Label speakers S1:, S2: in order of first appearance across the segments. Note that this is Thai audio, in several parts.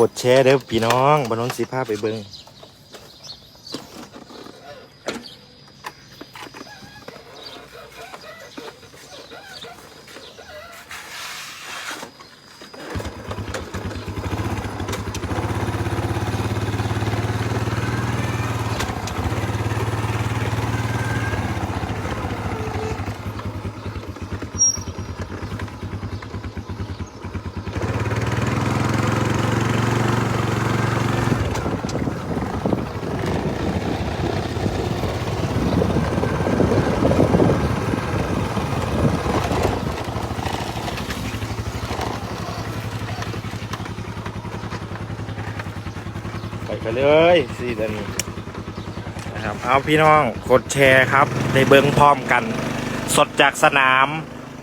S1: กดแชร์เด้อพี่น้องบนนนสีภาพไปเบิง ไปเลยสิเดยวนี้นะครับเอาพี่น้องกดแชร์ครับได้เบิงพร้อมกัน สดจากสนาม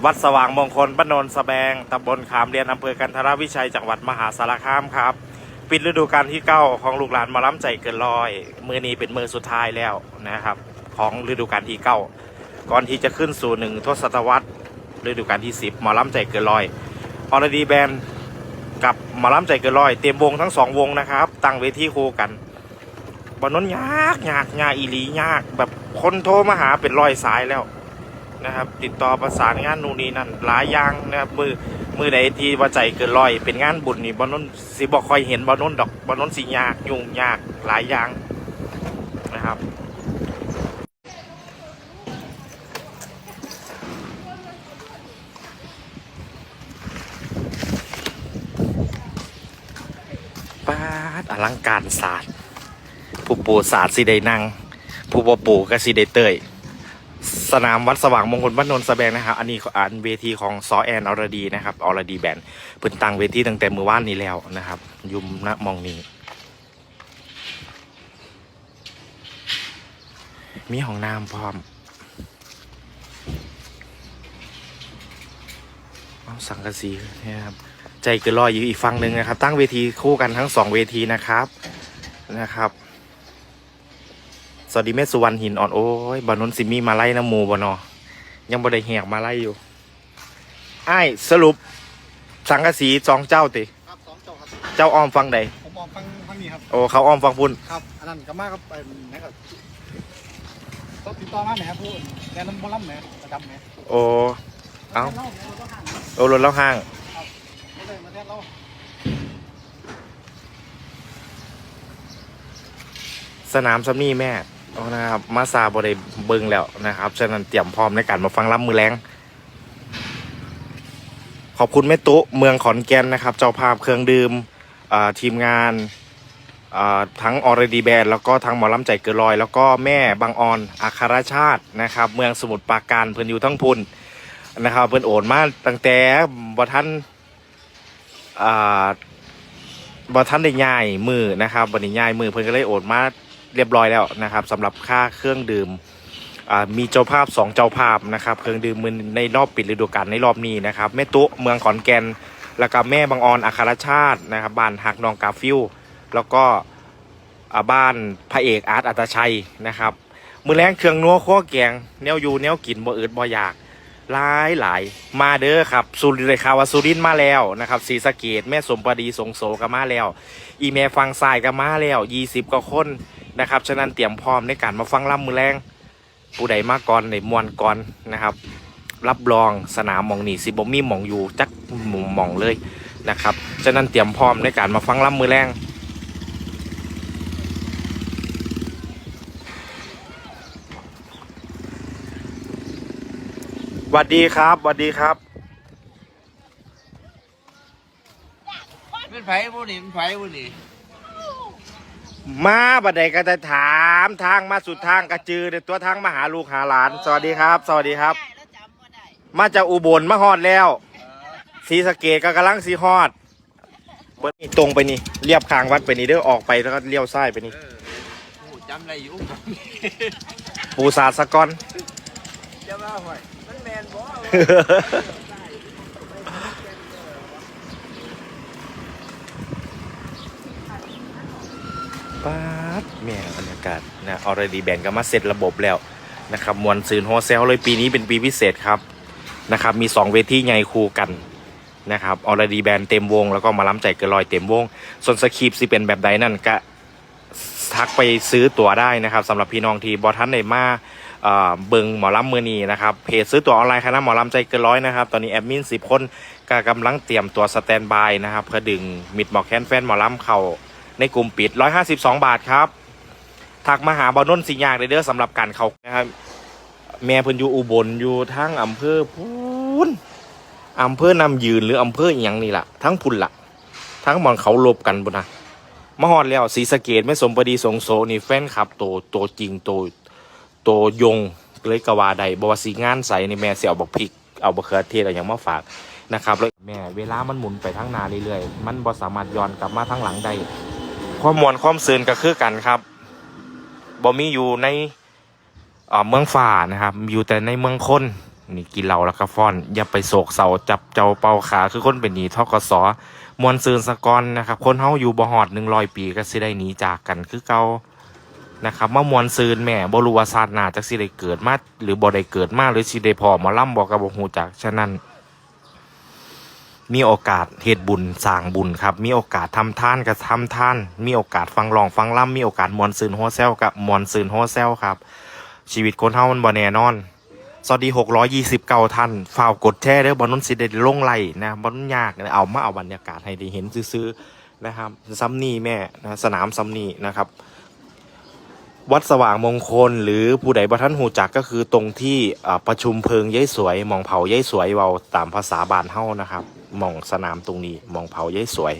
S1: วัดสว่างมงคลบ้านโนนสแบงตำบลขามเรียนอำเภอกันทรวิชัยจังหวัดมหาสารคามครับ ปิดฤดูกาลที่เก้าของลูกหลานมาล้ำใจเกินร้อยมือนี้เป็นมือสุดท้ายแล้วนะครับ ของฤดูกาลที่เก้าก่อนที่จะขึ้นสู่หนึ่งทศวรรษฤดูกาลที่สิบหมอล้ำใจเกินร้อยออร์ดีแบน กับหมาล้ำใจเกินร้อย เต็มวงทั้งสองวงนะครับ ตั้งเวทีโคกันบอนนนยากยากยากอีหลียาก แบบคนโทรมาหาเป็นร้อยสายแล้วนะครับ ติดต่อประสานงานนู่นนี่นั่นหลายอย่างนะครับมือมือใดที่ว่าใจเกินร้อย เป็นงานบุญนี่บอนนนสิบอกคอยเห็นบอนนนดอกบอนนนสิยากยุ่งยากหลายอย่างนะครับ ป้าดอ ลังการศาสตร์ผู้ปู่ศาสตร์สิได้นั่ง ผู้บ่ปู่ก็สิได้เตยสนามวัดสว่างมงคลบ้านโนนสแบงนะครับ อันนี้อ่านเวทีของซอแอนอรดีนะครับอรดีแบนด์เพิ่นตั้งเวทีตั้งแต่มือว่านนี้แล้วนะครับ ยุมณมองนี้มีห้องน้ำพร้อมเอาสังกะสีนี่ยครับ ใจเกินร้อยอยู่อีกฝั่งหนึ่งนะครับ ตั้งเวทีคู่กันทั้งสองเวทีนะครับนะครับสวัสดีแม่สุวรรณหินอ่อนโอ้ยบานนนสิมีมาไล่น้ำหมูบนอยังบ่ได้แหกมาไล่อยู่ไอ้ายสรุป สังกะสีสองเจ้าติ
S2: ครับสองเจ้าครับ
S1: เจ้าอ้อมฟังใด
S2: ผมมองฟังฟังนี้ครับ
S1: โอ้เขาอ้อมฟังพุ่น
S2: ครับอันนั้นก็มากครับไอ้ไหนครับต้องติดต่อมาไหนครับผู้แนะนำบอลลัมไหนประจำไหน
S1: โอ้เอ้า
S2: เล่าเล่าห่าง
S1: โอ้รถแล้วห้าง
S2: ไม่เลยมาแทนเรา
S1: ส นามซัมนี่แม่นะครับมาซาบริเบิงแล้วนะครับ ฉะนั้นเตรียมพร้อมในการมาฟังรับมือแรง ขอบคุณแม่ตุเมืองขอนแก่นนะครับ เจ้าภาพเครื่องดื่มทีมงานทั้งออร์ดีแบนแล้วก็ทั้งหมอลำใจเกินลอย แล้วก็แม่บางออนอัครชาตินะครับ เมืองสมุทรปราการเพิ่นอยู่ทั้งพุนนะครับ เพิ่นโอนมาตั้งแต่บ่ท่านบ่ทันได้ย้ายมือนะครับบ่ได้ย้ายมือเพิ่นก็เลยโอนมา เรียบร้อยแล้วนะครับสำหรับค่าเครื่องดื่มมีเจ้าภาพสองเจ้าภาพนะครับเครื่องดื่มมือในรอบปิดฤดูกาลในรอบนี้นะครับแม่ตุเมืองขอนแก่นแล้วก็แม่บางออนอัครชาตินะครับบ้านหักนองกาฟิวแล้วก็บ้านพระเอกอาร์ตอัตชัยนะครับมือแรงเครื่องนัวข้อแกงแนวอยู่แนวกินบ่อืดบ่อยากหลายหลายมาเด้อครับสุรินเลยข่าวว่าสุรินมาแล้วนะครับศรีสะเกดแม่สมปดีสงโสก็มาแล้ว อีเมฟังสายก็มาแล้วยี่สิบกว่าคน นะครับ ฉะนั้นเตรียมพร้อมในการมาฟังล่ำมือแรงผู้ใดมาก่อนในมวนก่อนนะครับ รับรองสนามมองหนีสิบมีมองอยู่จักหมุมมองเลยนะครับ ฉะนั้นเตรียมพร้อมในการมาฟังล่ำมือแรงสวัสดีครับสวัสดีครับ
S3: เป็นไผ่ผู้นี่เป็นไผ่ผู้นี่
S1: มาบัดใดก็จะถามทางมาสุดทางกระจือเดี๋ยวตัวทางมาหาลูกหาหลาน สวัสดีครับ สวัสดีครับมาจากอุบลมาฮอดแล้วศรีสะเกดก็กำลังสีฮอดเบิดนี่ตรงไปนี่เรียบคางวัดไปนี่เด้อออกไปแล้วก็เลี้ยวซ้ายไปนี่
S3: เออผู้จำอะไรอยู่
S1: ปูสาดสะกอน
S3: จะว่าห่วยมันแมนบ่
S1: ป๊าดแม่บรรยากาศนะออร์ดีแบนก็มาเสร็จระบบแล้วนะครับมวลซืนโฮเซลเลยปีนี้เป็นปีพิเศษครับนะครับ มี 2 เวทีใหญ่คู่กันนะครับออร์ดีแบนเต็มวง แล้วก็หมาล้ำใจเกินร้อยเต็มวง ส่วนสคริปสิเป็นแบบใดนั่นก็ทักไปซื้อตั๋วได้นะครับสำหรับพี่น้องที่บอทันในมาเอ่อเบิงหมอลำมือนีนะครับเพจซื้อตั๋วออนไลน์คณะหมอลำใจเกินร้อยนะครับตอนนี้แอดมินสิบคนก็กำลังเตรียมตัวสแตนบายนะครับเพื่อดึงมิดหมอแคนแฟนหมอลำเข้า ในกลุ่มปิด 152 บาทครับทักมาหาบอลนนสิยากเลยเด้อสำหรับการเขานะครับ แม่เพิ่นอยู่อุบลอยู่ทั้งอำเภอพูนอำเภอนำยืนหรืออำเภออย่างนี่ล่ะ ทั้งพุนล่ะ ทั้งมอนเขาลบกันบุนะมาฮอดแล้วสีสะเกตไม่สมบดีสงโซนี่แฟนคลับโตโตจริงโตโตยงเลยกว่าใดบวสีงานใสในแม่เสียวบอกพริกเอาบะเขือเทศอะไรอย่างมาฝากนะครับแล้วแม่เวลามันหมุนไปทั้งนาเรื่อยๆ มันบ่สามารถย้อนกลับมาทั้งหลังได้ ความมวลความซืนก็คือกันครับบ่มีอยู่ในเมืองฝ่านะครับ อยู่แต่ในเมืองคนนี่กินเหล้าแล้วก็ฟ้อน อย่าไปโศกเศร้าจับเจ้าเป่าขาคือคนเป็นหนีทกสมวลซืนสะกอนนะครับ คนเฮาอยู่บ่ฮอดหนึ่งร้อยปีก็สิได้หนีจากกันคือเก่านะครับมามวลซืนแม่บรูวาศาสนาจักสิได้เกิดมาหรือบ่ได้เกิดมาหรือสิได้พอมอลำบ่ก็บ่ฮู้จักฉะนั้น มีโอกาสเฮ็ดบุญสร้างบุญครับ มีโอกาสทำท่านก็ทำท่าน มีโอกาสฟังรองฟังล่ำมีโอกาสมวลซืนโฮเซลกับมวลซืนโฮเซลครับ ชีวิตคนเฮามันบ่แน่นอน สวัสดี629ท่านฝ่ากกดแชร์เด้อบอลนนสิได้ลงไหลนะบอลนนยากนะเอามาเอาบรรยากาศให้ได้เห็นซื่อๆนะครับซัมนี่แม่นะสนามซัมนี่นะครับ วัดสว่างมงคล หรือผู้ใดบ่ท่านหูจักก็คือตรงที่ประชุมเพลิงย้ายสวยมองเผาย้ายสวยเว้าตามภาษาบ้านเฮานะครับมองสนามตรงนี้มองเผาย้ายสวย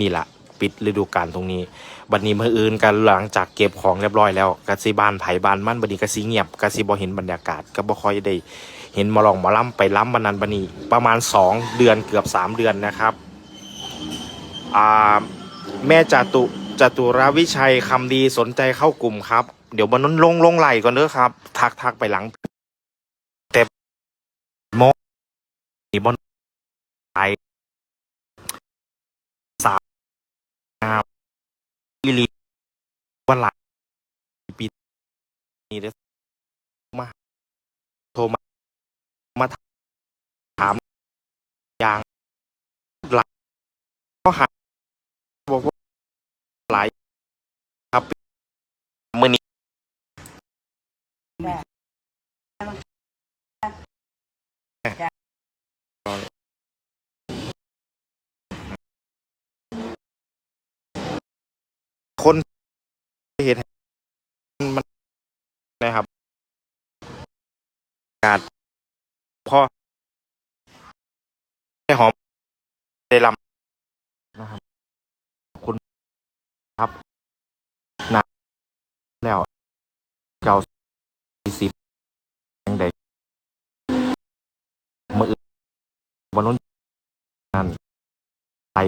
S1: นี่แหละปิดฤดูกาลตรงนี้ บัดนี้มื่ออื่นกันหลังจากเก็บของเรียบร้อยแล้วกสิบานไผ่บานมั่นบัดนี้กสิเงียบกสิบ่เห็นบรรยากาศก็บ่คอยได้ เห็นหมอลองหมอลำไปล้ำบันนันบันนี้ประมาณ 2 เดือนเกือบ 3 เดือนนะครับ แม่จาตุ จตุรวิชัยคำดีสนใจเข้ากลุ่มครับ เดี๋ยวบันนั้นลงลงไหลก่อนเด้อครับ ทักทักไปหลัง แต่โมนี่บนไปสามอีหลีวันหลังปีนี้เด้อมาโทรมามาถามอย่างหลายก็หา คนเห็นมันนะครับการพ่อได้หอมได้ลำนะครับคุณครับหนักแล้วเก่าสี่สิบยังได้มือวันนู้นนั่นไป